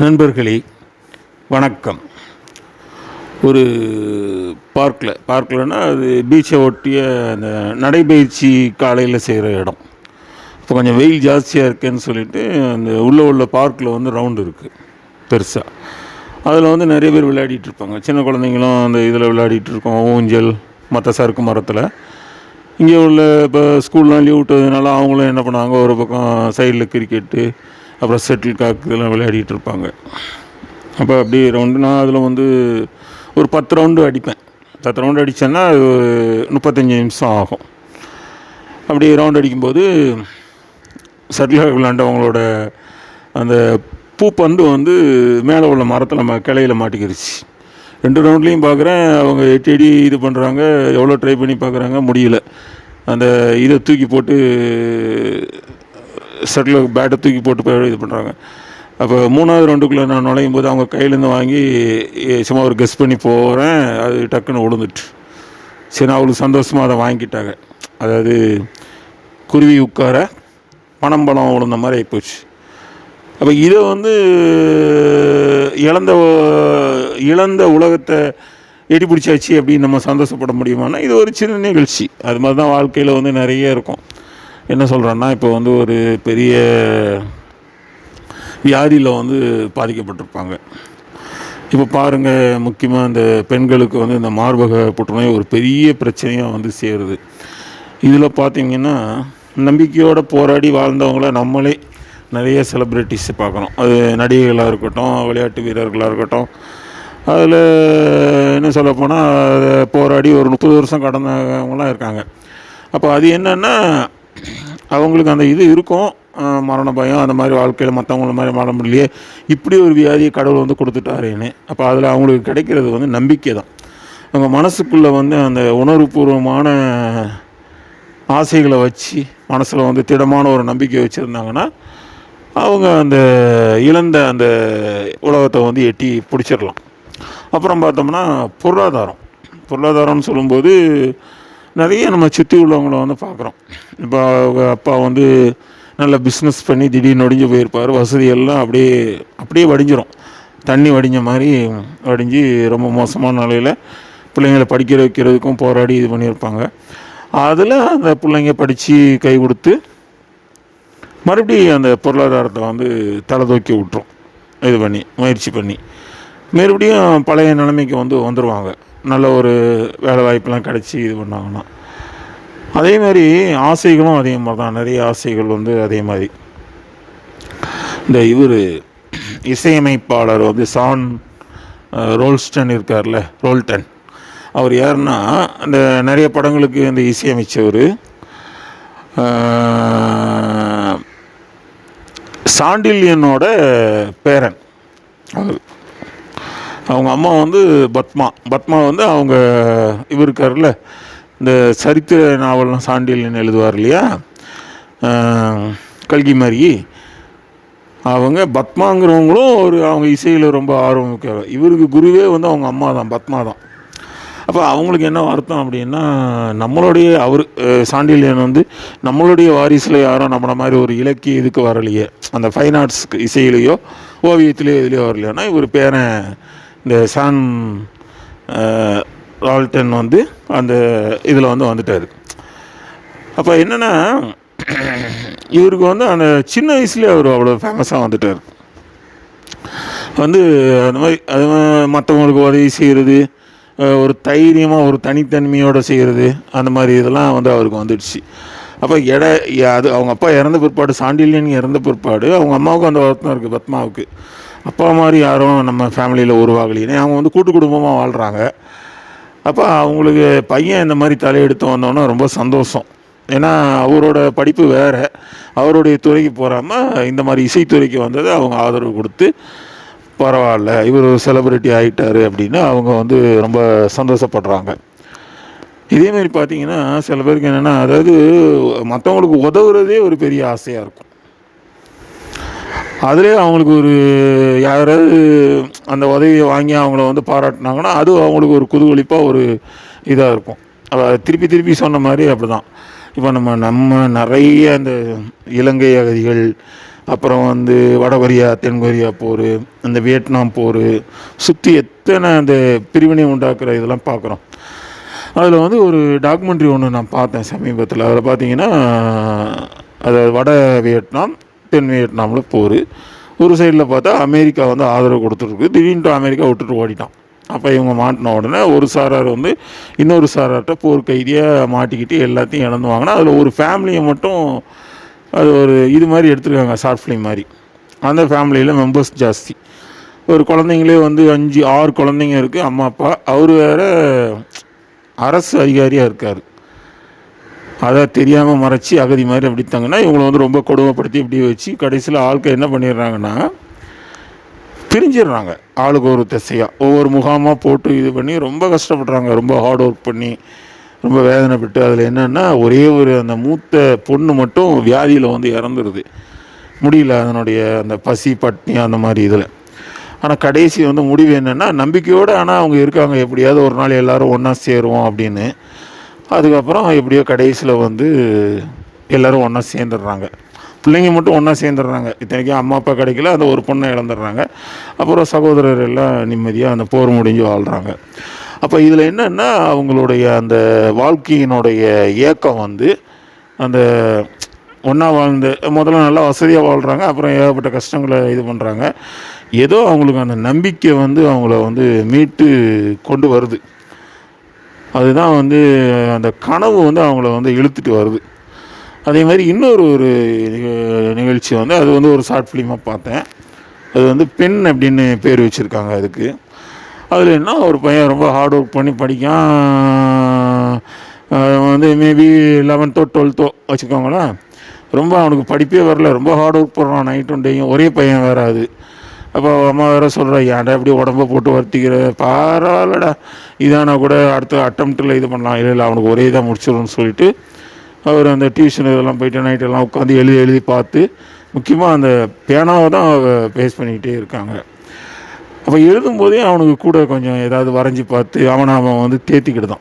நண்பர்களே வணக்கம். ஒரு பார்க்கில் பார்க்கில்னா அது பீச்சை ஒட்டிய அந்த நடைபயிற்சி காலையில் செய்கிற இடம். இப்போ கொஞ்சம் வெயில் ஜாஸ்தியாக இருக்கேன்னு சொல்லிட்டு அந்த உள்ளே உள்ள பார்க்கில் வந்து ரவுண்டு இருக்குது பெருசாக அதில் வந்து நிறைய பேர் விளையாடிட்டு இருப்பாங்க. சின்ன குழந்தைங்களும் அந்த இதில் விளையாடிட்டு இருக்கோம் ஊஞ்சல் மற்ற சறுக்கு மரத்தில். இங்கே உள்ள இப்போ ஸ்கூல்லாம் லீவ் விட்டதுனால அவங்களும் என்ன பண்ணுவாங்க ஒரு பக்கம் சைடில் கிரிக்கெட்டு அப்புறம் செட்டில் காக்கு இதெல்லாம் விளையாடிட்டு இருப்பாங்க. அப்போ அப்படி ரவுண்டு நான் அதில் வந்து ஒரு பத்து ரவுண்டு அடிப்பேன். பத்து ரவுண்டு அடித்தேன்னா அது முப்பத்தஞ்சு நிமிஷம் ஆகும். அப்படி ரவுண்ட் அடிக்கும்போது செட்டில் காக் விளையாண்டவங்களோட அந்த பூப்பந்து வந்து மேலே உள்ள மரத்தில் நம்ம கிளையில் மாட்டிக்கிடுச்சு ரெண்டு ரவுண்ட்லேயும் பார்க்குறேன் அவங்க எட்டு அடி இது பண்ணுறாங்க எவ்வளோ ட்ரை பண்ணி பார்க்குறாங்க முடியல. அந்த இதை தூக்கி போட்டு செட்டில் பேட்டை தூக்கி போட்டு போய் இது பண்ணுறாங்க அப்போ மூணாவது ரவுண்டுக்குள்ளே நான் நுழையும் போது அவங்க கையிலேருந்து வாங்கி சும்மா ஒரு கெஸ் பண்ணி போகிறேன் அது டக்குன்னு விழுந்துட்டு சரி அவளுக்கு சந்தோஷமாக அதை வாங்கிட்டாங்க. அதாவது குருவி உட்கார பணம் பணம் விழுந்த மாதிரி ஆகிப்போச்சு அப்போ இதை வந்து இழந்த இழந்த உலகத்தை எடி பிடிச்சாச்சு அப்படின்னு நம்ம சந்தோஷப்பட முடியுமானா இது ஒரு சின்ன நிகழ்ச்சி. அது மாதிரி தான் வாழ்க்கையில் வந்து நிறைய இருக்கும். என்ன சொல்கிறேன்னா இப்போ வந்து ஒரு பெரிய வியாதியில் வந்து பாதிக்கப்பட்டிருப்பாங்க. இப்போ பாருங்கள் முக்கியமாக இந்த பெண்களுக்கு வந்து இந்த மார்பக புற்றுநோய் ஒரு பெரிய பிரச்சனையாக வந்து சேருது. இதில் பார்த்தீங்கன்னா நம்பிக்கையோடு போராடி வாழ்ந்தவங்கள நம்மளே நிறைய செலிப்ரிட்டிஸ் பார்க்குறோம் அது நடிகைகளாக இருக்கட்டும் விளையாட்டு வீரர்களாக இருக்கட்டும். அதில் என்ன சொல்லப்போனால் போராடி ஒரு முப்பது வருஷம் கடந்தவங்களாம் இருக்காங்க. அப்போ அது என்னென்னா அவங்களுக்கு அந்த இது இருக்கும். மரண பயம் அந்த மாதிரி வாழ்க்கையில் மற்றவங்கள மாதிரி வாழ முடியலையே. இப்படி ஒரு வியாதியை கடவுள் வந்து கொடுத்துட்டாருன்னு. அப்போ அதில் அவங்களுக்கு கிடைக்கிறது வந்து நம்பிக்கை தான். அவங்க மனசுக்குள்ளே வந்து அந்த உணர்வுபூர்வமான ஆசைகளை வச்சு மனசில் வந்து திடமான ஒரு நம்பிக்கை வச்சுருந்தாங்கன்னா அவங்க அந்த இழந்த அந்த உலகத்தை வந்து எட்டி பிடிச்சிடலாம். அப்புறம் பார்த்தோம்னா பொருளாதாரம். பொருளாதாரம்னு சொல்லும்போது நிறைய நம்ம சுற்றி உள்ளவங்கள வந்து பார்க்குறோம். இப்போ அப்பா வந்து நல்ல பிஸ்னஸ் பண்ணி திடீர்னு ஒடிஞ்சு போயிருப்பார். வசதி எல்லாம் அப்படியே அப்படியே வடிஞ்சிரும். தண்ணி வடிஞ்ச மாதிரி வடிஞ்சு ரொம்ப மோசமான நிலையில் பிள்ளைங்களை படிக்க வைக்கிறதுக்கும் போராடி இது பண்ணியிருப்பாங்க. அதில் அந்த பிள்ளைங்க படித்து கை கொடுத்து மறுபடியும் அந்த பொருளாதாரத்தை வந்து தலை தூக்கி விட்டுரும். இது பண்ணி முயற்சி பண்ணி. மறுபடியும் பழைய நிலைமைக்கு வந்து வந்துடுவாங்க நல்ல ஒரு வேலை வாய்ப்பெல்லாம் கிடச்சி இது பண்ணாங்கன்னா. அதே மாதிரி ஆசைகளும் அதே மாதிரி தான். நிறைய ஆசைகள் வந்து அதே மாதிரி. இந்த இவர் இசையமைப்பாளர் வந்து சான் ரோல்ஸ்டன் இருக்கார்ல ரோல்டன். அவர் யாருன்னா அந்த நிறைய படங்களுக்கு இந்த இசையமைச்சவர். சாண்டில்யனோட பேரன். அவர். அவங்க அம்மா வந்து பத்மா. பத்மா வந்து அவங்க இவர் இருக்கார்ல இந்த சரித்திர நாவல்லாம் சாண்டில்னு எழுதுவார் இல்லையா? கல்கி மாதிரி அவங்க பத்மாங்கிறவங்களும் ஒரு அவங்க இசையில் ரொம்ப ஆர்வம் மிக்கவர். இவருக்கு குருவே வந்து அவங்க அம்மா தான் பத்மா தான். அப்போ அவங்களுக்கு என்ன அர்த்தம் அப்படின்னா நம்மளுடைய அவர் சாண்டிலியன் வந்து நம்மளுடைய வாரிசில் யாரும் நம்மளை மாதிரி ஒரு இலக்கிய இதுக்கு வரலையே. அந்த ஃபைன் ஆர்ட்ஸ்க்கு இசையிலேயோ ஓவியத்திலேயோ இதுலேயோ வரலையோன்னா இவர் பேரன் இந்த சான் அஹ், ரால்டன் வந்து அந்த இதில் வந்து வந்துட்டார். அப்போ என்னென்னா இவருக்கு வந்து அந்த சின்ன வயசுலேயே அவர் அவ்வளோ ஃபேமஸாக வந்துட்டார். வந்து அந்த மாதிரி அது மற்றவங்களுக்கு உதவி செய்கிறது ஒரு தைரியமாக ஒரு தனித்தன்மையோடு செய்கிறது அந்த மாதிரி இதெல்லாம் வந்து அவருக்கு வந்துடுச்சு. அப்போ எட அது அவங்க அப்பா இறந்த பிற்பாடு சாண்டிலியன் இறந்த பிற்பாடு அவங்க அம்மாவுக்கும் அந்த வருத்தம் இருக்குது பத்மாவுக்கு. அப்பா மாதிரி யாரும் நம்ம ஃபேமிலியில் உருவாகலையே அவங்க வந்து கூட்டு குடும்பமாக வாழ்கிறாங்க அப்போ அவங்களுக்கு பையன் இந்த மாதிரி தலையெடுத்து வந்தோன்னா ரொம்ப சந்தோஷம். ஏன்னா அவரோட படிப்பு வேறு. அவருடைய துறைக்கு போகாமல் இந்த மாதிரி இசைத்துறைக்கு வந்தது அவங்க ஆதரவு கொடுத்து பரவாயில்ல இவர் ஒரு செலிபிரிட்டி ஆகிட்டாரு அப்படின்னு அவங்க வந்து ரொம்ப சந்தோஷப்படுறாங்க. இதேமாரி பார்த்தீங்கன்னா சில பேருக்கு என்னென்னா அதாவது மற்றவங்களுக்கு உதவுறதே ஒரு பெரிய ஆசையாக இருக்கும். அதிலே அவங்களுக்கு ஒரு யாராவது அந்த உதவியை வாங்கி அவங்கள வந்து பாராட்டினாங்கன்னா அது அவங்களுக்கு ஒரு குதூகலிப்பாக ஒரு இதாக இருக்கும். திருப்பி திருப்பி சொன்ன மாதிரி அப்படி தான் இப்போ நம்ம நம்ம நிறைய இந்த இலங்கை அகதிகள் அப்புறம் வந்து வட கொரியா தென் கொரியா போர் அந்த வியட்நாம் போர் சுற்றி எத்தனை அந்த பிரிவினை உண்டாக்குற இதெல்லாம் பார்க்குறோம் அதில் வந்து ஒரு டாக்குமெண்ட்ரி ஒன்று நான் பார்த்தேன் சமீபத்தில். அதில் பார்த்தீங்கன்னா அதாவது வட வியட்நாம் தென் வியட்நாமில் போர். ஒரு சைடில் பார்த்தா அமெரிக்கா வந்து ஆதரவு கொடுத்துருக்கு திடீர்னு அமெரிக்கா விட்டுட்டு ஓடிட்டான். அப்போ இவங்க மாட்டின உடனே ஒரு சாரார் வந்து இன்னொரு சாரார்கிட்ட போர் கைதியாக மாட்டிக்கிட்டு எல்லாத்தையும் இழந்து வாங்கினா அதில் ஒரு ஃபேமிலியை மட்டும் அது ஒரு இது மாதிரி எடுத்துருக்காங்க ஷார்ட் ஃபிலிம் மாதிரி. அந்த ஃபேமிலியில் மெம்பர்ஸ் ஜாஸ்தி. ஒரு குழந்தைங்களே வந்து அஞ்சு ஆறு குழந்தைங்க இருக்குது அம்மா அப்பா. அவர் வேற அரசு அதிகாரியாக இருக்கார். அதை தெரியாமல் மறைச்சி அகதி மாதிரி அப்படித்தாங்கன்னா இவங்களை வந்து ரொம்ப கொடுமைப்படுத்தி இப்படி வச்சு கடைசியில் ஆட்கள் என்ன பண்ணிடுறாங்கன்னா பிரிஞ்சிடுறாங்க. ஆளுக்கு ஒரு திசையாக ஒவ்வொரு முகாமாக போட்டு இது பண்ணி ரொம்ப கஷ்டப்படுறாங்க. ரொம்ப ஹார்ட் ஒர்க் பண்ணி ரொம்ப வேதனைப்பட்டு. அதில் என்னென்னா ஒரே ஒரு அந்த மூத்த பொண்ணு மட்டும் வியாதியில் வந்து இறந்துருது. முடியல அதனுடைய அந்த பசி பட்னி அந்த மாதிரி இதில். ஆனால் கடைசி வந்து முடிவு என்னென்னா நம்பிக்கையோடு ஆனால் அவங்க இருக்காங்க. எப்படியாவது ஒரு நாள் எல்லோரும் ஒன்றா சேருவோம் அப்படின்னு. அதுக்கப்புறம் எப்படியோ கடைசியில் வந்து எல்லோரும் ஒன்றா சேர்ந்துடுறாங்க. பிள்ளைங்க மட்டும் ஒன்றா சேர்ந்துடுறாங்க. இத்தனைக்கும் அம்மா அப்பா கிடைக்கல. அந்த ஒரு பொண்ணை இழந்துடுறாங்க. அப்புறம் சகோதரர் எல்லாம் நிம்மதியாக அந்த போர் முடிஞ்சு வாழ்கிறாங்க அப்போ இதில் என்னென்னா அவங்களுடைய அந்த வாழ்க்கையினுடைய ஏக்கம் வந்து அந்த ஒன்றா வாழ்ந்து முதல்ல நல்லா வசதியாக வாழ்கிறாங்க அப்புறம் ஏகப்பட்ட கஷ்டங்களை இது பண்ணுறாங்க ஏதோ அவங்களுக்கு அந்த நம்பிக்கை வந்து அவங்கள வந்து மீட்டு கொண்டு வருது. அதுதான் வந்து அந்த கனவு வந்து அவங்கள வந்து இழுத்துட்டு வருது. அதே மாதிரி இன்னொரு ஒரு நிகழ்ச்சி வந்து அது வந்து ஒரு ஷார்ட் ஃபிலிமாக பார்த்தேன். அது வந்து பெண் அப்படின்னு பேர் வச்சுருக்காங்க அதுக்கு. அதில் என்ன ஒரு பையன் ரொம்ப ஹார்ட் ஒர்க் பண்ணி படிக்கான். வந்து மேபி லெவன்த்தோ டுவெல்த்தோ வச்சுக்கோங்களேன். ரொம்ப அவனுக்கு படிப்பே வரல. ரொம்ப ஹார்ட் ஒர்க் பண்ணுறான் நைட்டும் டேயும் ஒரே பையன் வராது அது. அப்போ அம்மா வேறு சொல்கிறா ஏன்டா இப்படி உடம்ப போட்டு வருத்திக்கிற? பரவாயில்லடா. இதானா கூட அடுத்த அட்டம்ப்டில் இது பண்ணலாம். இல்லை இல்லை அவனுக்கு ஒரே இதாக முடிச்சிடும்னு சொல்லிட்டு அவர் அந்த டியூஷன் இதெல்லாம் போயிட்டு நைட்டெல்லாம் உட்காந்து எழுதி எழுதி பார்த்து முக்கியமாக அந்த பேனாவை தான் பேஸ் பண்ணிக்கிட்டே இருக்காங்க. அப்போ எழுதும்போதே அவனுக்கு கூட கொஞ்சம் ஏதாவது வரைஞ்சி பார்த்து அவனை அவன் வந்து தேத்திக்கிட்டு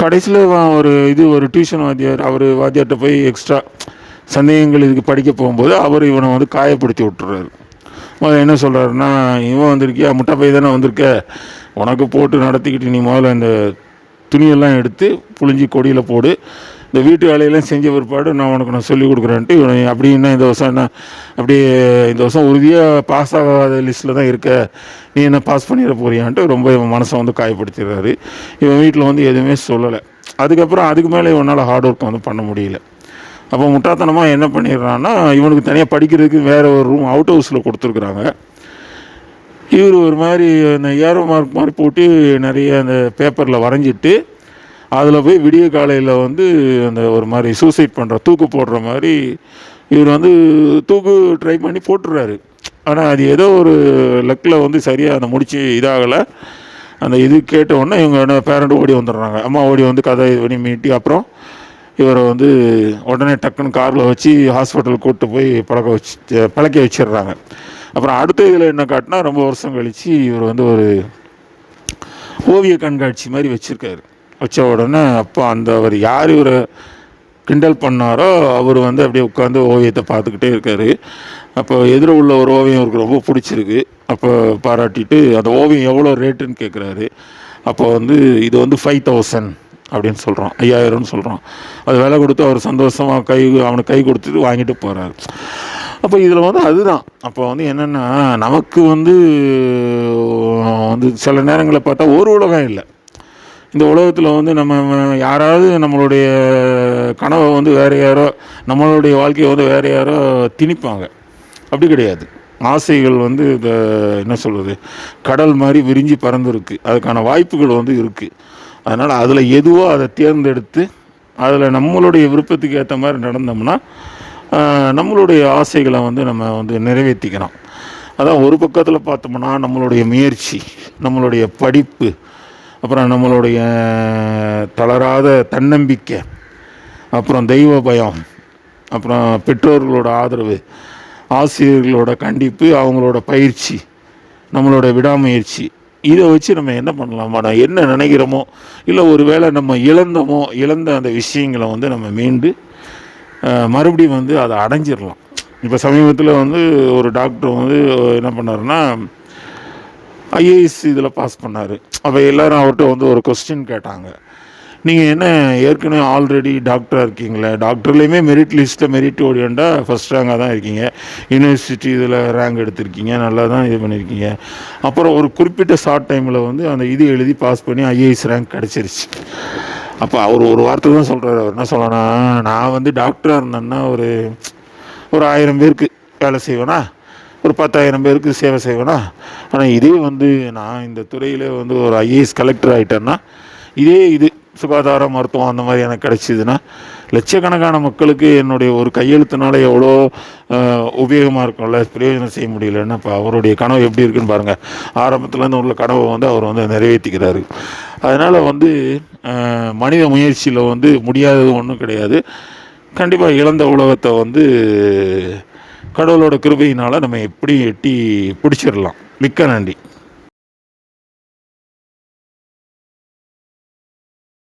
கடைசியில் ஒரு இது ஒரு டியூஷன் வாத்தியார் அவர் வாத்தியார்கிட்ட போய் எக்ஸ்ட்ரா சந்தேகங்கள் இதுக்கு படிக்க போகும்போது அவர் இவனை வந்து காயப்படுத்தி விட்டுறாரு. முதல்ல என்ன சொல்கிறாருன்னா இவன் வந்திருக்கியா? முட்டை பை தானே வந்திருக்க? உனக்கு போட்டு நடத்திக்கிட்டு நீ முதல்ல இந்த துணியெல்லாம் எடுத்து புழிஞ்சி கொடியில் போடு. இந்த வீட்டு வேலையெல்லாம் செஞ்ச பிற்பாடு நான் உனக்கு நான் சொல்லிக் கொடுக்குறேன்ட்டு இவனை அப்படின்னா இந்த வருஷம் என்ன அப்படியே இந்த வருஷம் உறுதியாக பாஸ் ஆகாத லிஸ்ட்டில் தான் இருக்க. நீ என்ன பாஸ் பண்ணிட போறியான்ட்டு ரொம்ப இவன் மனசை வந்து காயப்படுத்திடுறாரு. இவன் வீட்டில் வந்து எதுவுமே சொல்லலை. அதுக்கப்புறம் அதுக்கு மேலே இவனால் ஹார்ட் ஒர்க் வந்து பண்ண முடியல. அப்போ முட்டாத்தனமாக என்ன பண்ணிடுறான்னா இவனுக்கு தனியாக படிக்கிறதுக்கு வேறு ஒரு ரூம் அவுட் ஹவுஸில் கொடுத்துருக்குறாங்க. இவர் ஒரு மாதிரி அந்த ஏரோ மார்க் மாதிரி போட்டு நிறைய அந்த பேப்பரில் வரைஞ்சிட்டு அதில் போய் விடிய காலையில் வந்து அந்த ஒரு மாதிரி சூசைட் பண்ணுற தூக்கு போடுற மாதிரி இவர் வந்து தூக்கு ட்ரை பண்ணி போட்டுடுறாரு. ஆனால் அது ஏதோ ஒரு லக்கில் வந்து சரியாக அந்த முடிச்சு இதாகலை. அந்த இது கேட்ட உடனே இவங்க பேரண்ட் ஓடி வந்துடுறாங்க. அம்மா ஓடி வந்து கதை இது பண்ணி மீட்டி அப்புறம் இவரை வந்து உடனே டக்குன்னு காரில் வச்சு ஹாஸ்பிட்டல் கூப்பிட்டு போய் பழக்க வச்சு பழக்க வச்சிடுறாங்க. அப்புறம் அடுத்த இதில் என்ன காட்டினா ரொம்ப வருஷம் கழித்து இவர் வந்து ஒரு ஓவிய கண்காட்சி மாதிரி வச்சுருக்காரு. வச்ச உடனே அப்போ அந்த அவர் யார் இவரை கிண்டல் பண்ணாரோ அவர் வந்து அப்படியே உட்காந்து ஓவியத்தை பார்த்துக்கிட்டே இருக்கார். அப்போ எதிர உள்ள ஒரு ஓவியம் அவருக்கு ரொம்ப பிடிச்சிருக்கு. அப்போ பாராட்டிட்டு அந்த ஓவியம் எவ்வளோ ரேட்டுன்னு கேட்குறாரு அப்போ வந்து இது வந்து ஃபைவ் தௌசண்ட் அப்படின்னு சொல்கிறோம் ஐயாயிரம்னு சொல்கிறோம் அது விலை கொடுத்து அவர் சந்தோஷமாக கை அவனுக்கு கை கொடுத்துட்டு வாங்கிட்டு போகிறாரு அப்போ இதில் வந்து அதுதான். அப்போ வந்து என்னென்னா நமக்கு வந்து வந்து சில நேரங்களில் பார்த்தா ஒரு உலகம் இல்லை. இந்த உலகத்தில் வந்து நம்ம யாராவது நம்மளுடைய கனவை வந்து வேறு யாரோ நம்மளுடைய வாழ்க்கையை வந்து வேறு யாரோ திணிப்பாங்க. அப்படி கிடையாது. ஆசைகள் வந்து இந்த என்ன சொல்கிறது கடல் மாதிரி விரிஞ்சு பறந்துருக்கு. அதுக்கான வாய்ப்புகள் வந்து இருக்குது அதனால் அதில் எதுவோ அதை தேர்ந்தெடுத்து அதில் நம்மளுடைய விருப்பத்துக்கு ஏற்ற மாதிரி நடந்தோம்னா நம்மளுடைய ஆசைகளை வந்து நம்ம வந்து நிறைவேற்றிக்கிறோம் அதான் ஒரு பக்கத்தில் பார்த்தோம்னா நம்மளுடைய முயற்சி நம்மளுடைய படிப்பு அப்புறம் நம்மளுடைய தளராத தன்னம்பிக்கை அப்புறம் தெய்வ பயம் அப்புறம் பெற்றோர்களோட ஆதரவு ஆசிரியர்களோட கண்டிப்பு அவங்களோட பயிற்சி நம்மளோட விடாமுயற்சி இதை வச்சு நம்ம என்ன பண்ணலாம் மேடம் என்ன நினைக்கிறோமோ? இல்லை ஒரு வேளை நம்ம இழந்தோமோ? இழந்த அந்த விஷயங்களை வந்து நம்ம மீண்டு மறுபடியும் வந்து அதை அடைஞ்சிடலாம். இப்போ சமீபத்தில் வந்து ஒரு டாக்டர் வந்து என்ன பண்ணாருன்னா ஐஏஎஸ் இதில் பாஸ் பண்ணார். அப்போ எல்லாரும் அவர்கிட்ட வந்து ஒரு கொஸ்டின் கேட்டாங்க. நீங்கள் என்ன ஏற்கனவே ஆல்ரெடி டாக்டராக இருக்கீங்களே? டாக்டர்லேயுமே மெரிட் லிஸ்ட்டில் மெரிட் ஓடியண்டா ஃபஸ்ட் ரேங்காக தான் இருக்கீங்க. யூனிவர்சிட்டி இதில் ரேங்க் எடுத்திருக்கீங்க. நல்லா தான் இது பண்ணியிருக்கீங்க அப்புறம் ஒரு குறிப்பிட்ட ஷார்ட் டைமில் வந்து அந்த இது எழுதி பாஸ் பண்ணி ஐஏஎஸ் ரேங்க் கிடச்சிருச்சு. அப்போ அவர் ஒரு வார்த்தை தான் சொல்கிறார் அவர் என்ன சொல்லணும் நான் வந்து டாக்டராக இருந்தேன்னா ஒரு ஒரு ஆயிரம் பேருக்கு வேலை செய்வேனா? ஒரு பத்தாயிரம் பேருக்கு சேவை செய்வேனா? ஆனால் இதே வந்து நான் இந்த துறையில் வந்து ஒரு ஐஏஎஸ் கலெக்டர் ஆகிட்டேன்னா இதே இது சுகாதார மருத்துவம் அந்த மாதிரி எனக்கு கிடச்சிதுன்னா லட்சக்கணக்கான மக்களுக்கு என்னுடைய ஒரு கையெழுத்துனால எவ்வளோ உபயோகமாக இருக்கும்ல பிரயோஜனம் செய்ய முடியலன்னா இப்போ அவருடைய கனவு எப்படி இருக்குன்னு பாருங்கள் ஆரம்பத்துலேருந்து உள்ள கனவை வந்து அவர் வந்து நிறைவேற்றிக்கிறாரு. அதனால் வந்து மனித முயற்சியில் வந்து முடியாதது ஒன்றும் கிடையாது. கண்டிப்பாக இழந்த உலகத்தை வந்து கடவுளோட கிருபையினால் நம்ம எப்படி எட்டி பிடிச்சிடலாம். மிக்க நன்றி.